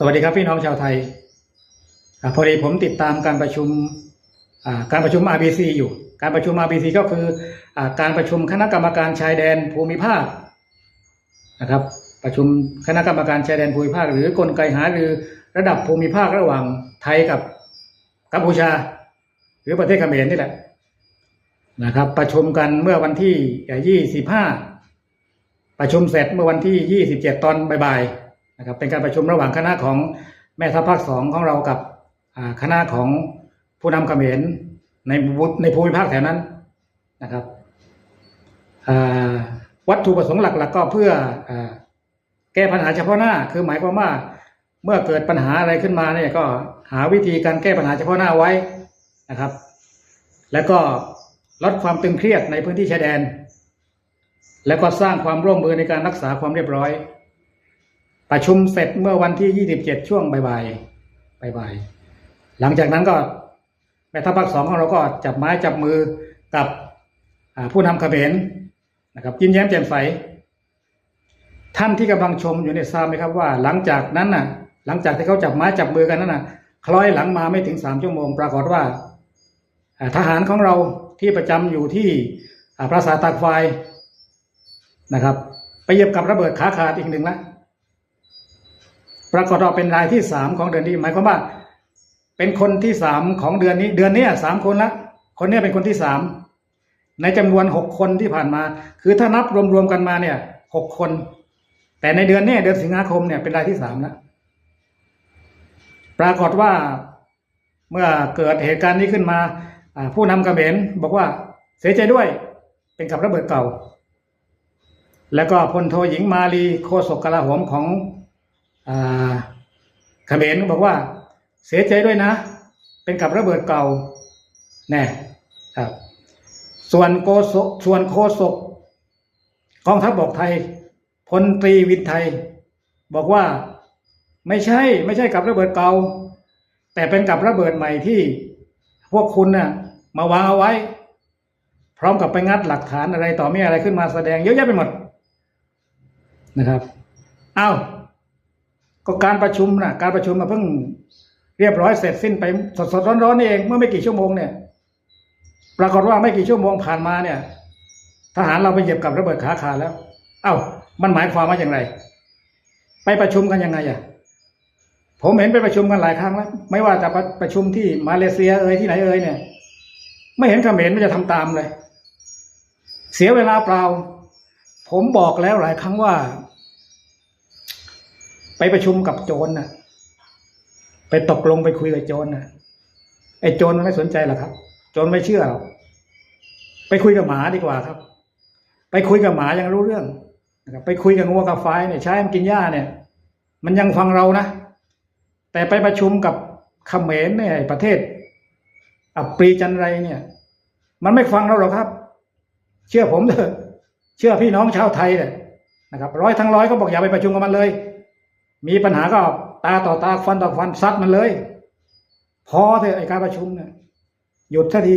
สวัสดีครับพี่น้องชาวไทยอพอดีผมติดตามการประชุมการประชุม RBC อยู่ การประชุม RBC ก็คืออการประชุมคณะกรรมการชายแดนภูมิภาคนะครับ ประชุมคณะกรรมการชายแดนภูมิภาค หรือกลไกหารือระดับภูมิภาคระหว่างไทยกับกัมพูชา หรือประเทศเขมรนี่แหละนะครับ ประชุมกันเมื่อวันที่ 25 ประชุมเสร็จเมื่อวันที่ 27 ตอนบ่ายๆ นะครับเป็นการประชุมระหว่างคณะของแม่ทัพภาคสองของเรากับคณะของผู้นำเขมรในบุในภูมิภาคแถวนั้นนะครับวัตถุประสงค์หลัก ๆ ก็เพื่ออแก้ปัญหาเฉพาะหน้า คือหมายความว่าเมื่อเกิดปัญหาอะไรขึ้นมาเนี่ยก็หาวิธีการแก้ปัญหาเฉพาะหน้าไว้นะครับ แล้วก็ลดความตึงเครียดในพื้นที่ชายแดน แล้วก็สร้างความร่วมมือในการรักษาความเรียบร้อย ประชุมเสร็จเมื่อวันที่27ช่วงบ่ายๆบ่ายๆหลังจากนั้นก็แม่ทัพภาคสองของเราก็จับไม้จับมือกับผู้นำเขมรนะครับยิ้มแย้มแจ่มใส ท่านที่กำลังชมอยู่เนี่ยทราบไหมครับว่า หลังจากนั้นน่ะ หลังจากที่เขาจับไม้จับมือกันนั้นน่ะ คล้อยหลังมาไม่ถึงสามชั่วโมง ปรากฏว่าทหารของเราที่ประจำอยู่ที่ปราสาทตากไฟนะครับ ไปเหยียบกับระเบิดขาขาดอีกหนึ่งละ ปรากฏว่าเป็นรายที่สามของเดือนนี้ หมายความว่า เป็นคนที่สามของเดือนนี้ เดือนนี้สามคนละคนนี้เป็นคนที่สามในจำนวนหกคนที่ผ่านมา คือถ้านับรวมๆกันมาเนี่ยหกคน แต่ในเดือนนี้เดือนสิงหาคมเนี่ยเป็นรายที่สามแล้วปรากฏว่าเมื่อเกิดเหตุการณ์นี้ขึ้นมาผู้นำเขมรบนบอกว่าเสียใจด้วยเป็นกับระเบิดเก่า แล้วก็พลโทหญิงมาลีโฆษกกลาโหมของ เขมรบอกว่า เสียใจด้วยนะ เป็นกับระเบิดเก่าแน่ครับส่วนโกศส่วนโฆษกกองทัพบกไทยพลตรีวินไทย บอกว่าไม่ใช่ ไม่ใช่กับระเบิดเก่าแต่เป็นกับระเบิดใหม่ที่พวกคุณน่ะมาวางเอาไว้ พร้อมกับไปงัดหลักฐานอะไรต่อมีอะไรขึ้นมาแสดงเยอะแยะไปหมดนะครับ เอา้า ก็การประชุมนะการประชุมมาเพิ่งเรียบร้อยเสร็จสิ้นไปสดสดร้อนร้อนๆนี่เองเมื่อไม่กี่ชั่วโมงเนี่ยปรากฏว่าไม่กี่ชั่วโมงผ่านมาเนี่ย ทหารเราไปเหยียบกับระเบิดขาขาแล้ว เอ้า มันหมายความว่าอย่างไร ไปประชุมกันยังไงอะผมเห็นไปประชุมกันหลายครั้งแล้ว ไม่ว่าจะประประชุมที่มาเลเซียเอ่ยที่ไหนเอ่ยเนี่ย ไม่เห็นเขมรมันจะทำตามเลย เสียเวลาเปล่า ผมบอกแล้วหลายครั้งว่า ไปประชุมกับโจรน่ะ ไปตกลงไปคุยกับโจรน่ะ ไอ้โจรมันไม่สนใจหรอกครับ โจรไม่เชื่อหรอกไปคุยกับหมาดีกว่าครับ ไปคุยกับหมายังรู้เรื่องนะครับไปคุยกับงัวกับไฟเนี่ยใช้มันกินหญ้าเนี่ย มันยังฟังเรานะ แต่ไปประชุมกับเขมรเนี่ยประเทศอัปรีจันไรเนี่ย มันไม่ฟังเราหรอกครับ เชื่อผมเถอะเชื่อพี่น้องชาวไทยเลยนะครับ ร้อยทั้งร้อยก็บอกอย่าไปประชุมกับมันเลย มีปัญหาก็ตาต่อตาฟันต่อฟันซัดมันเลย พอเถอะไอการประชุมเนี่ยหยุดสักที